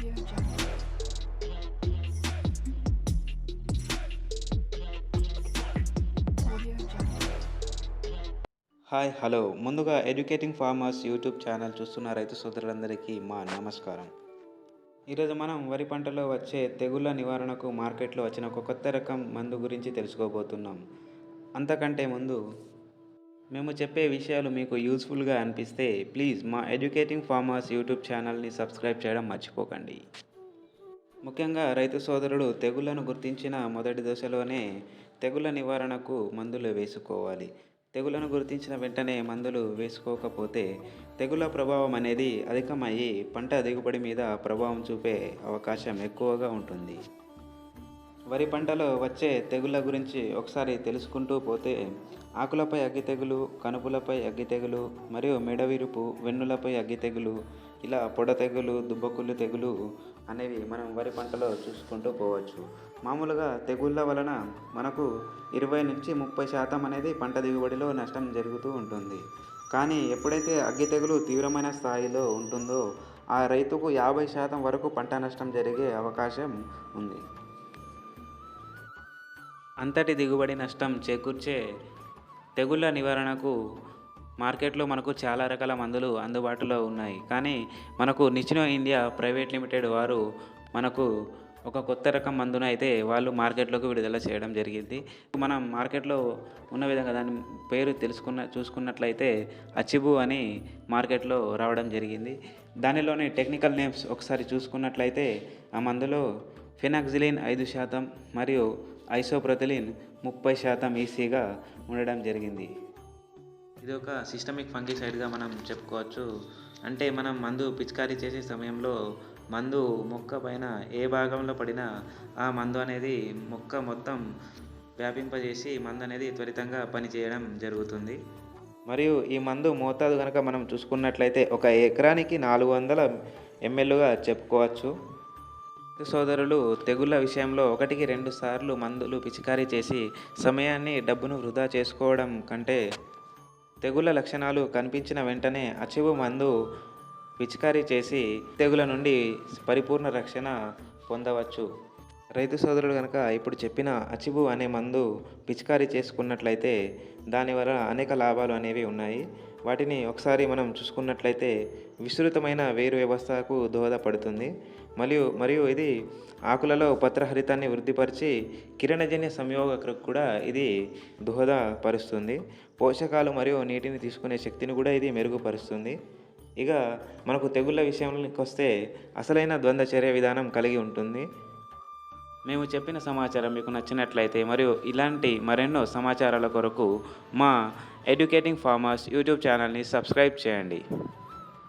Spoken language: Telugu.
హాయ్ హలో ముందుగా ఎడ్యుకేటింగ్ ఫార్మర్స్ యూట్యూబ్ ఛానల్ చూస్తున్న రైతు సోదరులందరికీ మా నమస్కారం. ఈరోజు మనం వరి పంటలో వచ్చే తెగుళ్ళ నివారణకు మార్కెట్లో వచ్చిన ఒక కొత్త రకం మందు గురించి తెలుసుకోబోతున్నాం. అంతకంటే ముందు మేము చెప్పే విషయాలు మీకు యూస్ఫుల్గా అనిపిస్తే ప్లీజ్ మా ఎడ్యుకేటింగ్ ఫార్మర్స్ యూట్యూబ్ ఛానల్ని సబ్స్క్రైబ్ చేయడం మర్చిపోకండి. ముఖ్యంగా రైతు సోదరుడు తెగుళ్ళను గుర్తించిన మొదటి దశలోనే తెగుళ్ళ నివారణకు మందులు వేసుకోవాలి. తెగుళ్ళను గుర్తించిన వెంటనే మందులు వేసుకోకపోతే తెగుళ్ళ ప్రభావం అనేది అధికమయ్యి పంట దిగుబడి మీద ప్రభావం చూపే అవకాశం ఎక్కువగా ఉంటుంది. వరి పంటలో వచ్చే తెగుళ్ళ గురించి ఒకసారి తెలుసుకుంటూ పోతే ఆకులపై అగ్గి తెగులు కనుపులపై అగ్గి తెగులు మరియు మెడవిరుపు వెన్నులపై అగ్గి తెగులు ఇలా పొడ తెగులు దుబ్బకుళ్ళు తెగులు అనేవి మనం వరి పంటలో చూసుకుంటూ పోవచ్చు. మామూలుగా తెగుళ్ళ వలన మనకు ఇరవై నుంచి ముప్పై శాతం అనేది పంట దిగుబడిలో నష్టం జరుగుతూ ఉంటుంది. కానీ ఎప్పుడైతే అగ్గి తెగులు తీవ్రమైన స్థాయిలో ఉంటుందో ఆ రైతుకు యాభై శాతం వరకు పంట నష్టం జరిగే అవకాశం ఉంది. అంతటి దిగుబడి నష్టం చేకూర్చే తెగుళ్ళ నివారణకు మార్కెట్లో మనకు చాలా రకాల మందులు అందుబాటులో ఉన్నాయి. కానీ మనకు నిచ్చిన ఇండియా ప్రైవేట్ లిమిటెడ్ వారు మనకు ఒక కొత్త రకం మందును అయితే వాళ్ళు మార్కెట్లోకి విడుదల చేయడం జరిగింది. మనం మార్కెట్లో ఉన్న విధంగా దాని పేరు తెలుసుకున్న చూసుకున్నట్లయితే అచిబు అని మార్కెట్లో రావడం జరిగింది. దానిలోని టెక్నికల్ నేమ్స్ ఒకసారి చూసుకున్నట్లయితే ఆ మందులో ఫినాక్సిలిన్ ఐదు శాతం మరియు ఐసోప్రతిలిన్ ముప్పై శాతం ఈసీగా ఉండడం జరిగింది. ఇది ఒక సిస్టమిక్ ఫంగిసైడ్గా మనం చెప్పుకోవచ్చు. అంటే మనం మందు పిచికారీ చేసే సమయంలో మందు మొక్క పైన ఏ భాగంలో పడినా ఆ మందు అనేది మొక్క మొత్తం వ్యాపింపజేసి మందు అనేది త్వరితంగా పనిచేయడం జరుగుతుంది. మరియు ఈ మందు మోతాదు కనుక మనం చూసుకున్నట్లయితే ఒక ఎకరానికి నాలుగు వందల ఎంఎల్గా చెప్పుకోవచ్చు. సోదరులు తెగుళ్ళ విషయంలో ఒకటికి రెండు సార్లు మందులు పిచికారీ చేసి సమయాన్ని డబ్బును వృధా చేసుకోవడం కంటే తెగుళ్ళ లక్షణాలు కనిపించిన వెంటనే అచివు మందు పిచికారీ చేసి తెగుల నుండి పరిపూర్ణ రక్షణ పొందవచ్చు. రైతు సోదరుడు కనుక ఇప్పుడు చెప్పిన అచిబు అనే మందు పిచికారీ చేసుకున్నట్లయితే దానివల్ల అనేక లాభాలు అనేవి ఉన్నాయి. వాటిని ఒకసారి మనం చూసుకున్నట్లయితే విస్తృతమైన వేరు వ్యవస్థకు దోహదపడుతుంది. మరియు మరియు ఇది ఆకులలో పత్రహరితాన్ని వృద్ధిపరిచి కిరణజన్య సంయోగకు కూడా ఇది దోహదపరుస్తుంది. పోషకాలు మరియు నీటిని తీసుకునే శక్తిని కూడా ఇది మెరుగుపరుస్తుంది. ఇక మనకు తెగుళ్ళ విషయంలోకి వస్తే అసలైన ద్వంద్వ చర్య విధానం కలిగి ఉంటుంది. మేము చెప్పిన సమాచారం మీకు నచ్చినట్లయితే మరియు ఇలాంటి మరెన్నో సమాచారాల కొరకు మా ఎడ్యుకేటింగ్ ఫార్మర్స్ యూట్యూబ్ ఛానల్ని సబ్స్క్రైబ్ చేయండి.